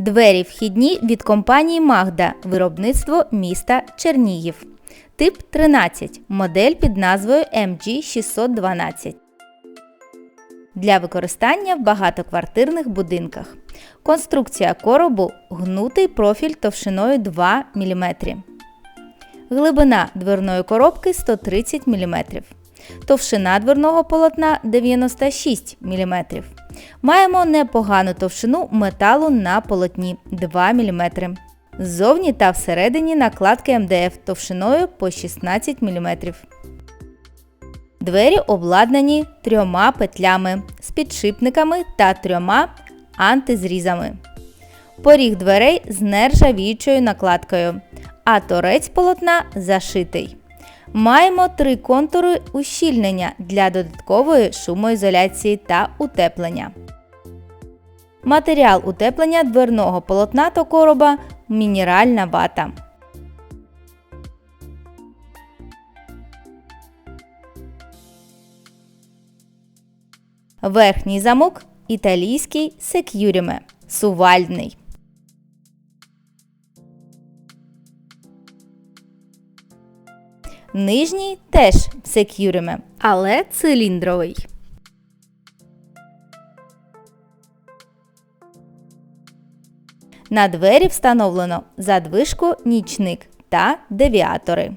Двері вхідні від компанії Магда. Виробництво міста Чернігів. Тип 13. Модель під назвою MG612. Для використання в багатоквартирних будинках. Конструкція коробу гнутий профіль товщиною 2 мм. Глибина дверної коробки 130 мм. Товщина дверного полотна 96 мм. Маємо непогану товщину металу на полотні 2 мм. Ззовні та всередині накладки МДФ товщиною по 16 мм. Двері обладнані трьома петлями з підшипниками та трьома антизрізами. Поріг дверей з нержавіючою накладкою, а торець полотна зашитий. Маємо три контури ущільнення для додаткової шумоізоляції та утеплення. Матеріал утеплення дверного полотна та короба мінеральна вата. Верхній замок італійський сек'юріме сувальдний. Нижній теж секюриме, але циліндровий. На двері встановлено задвижку нічник та девіатори.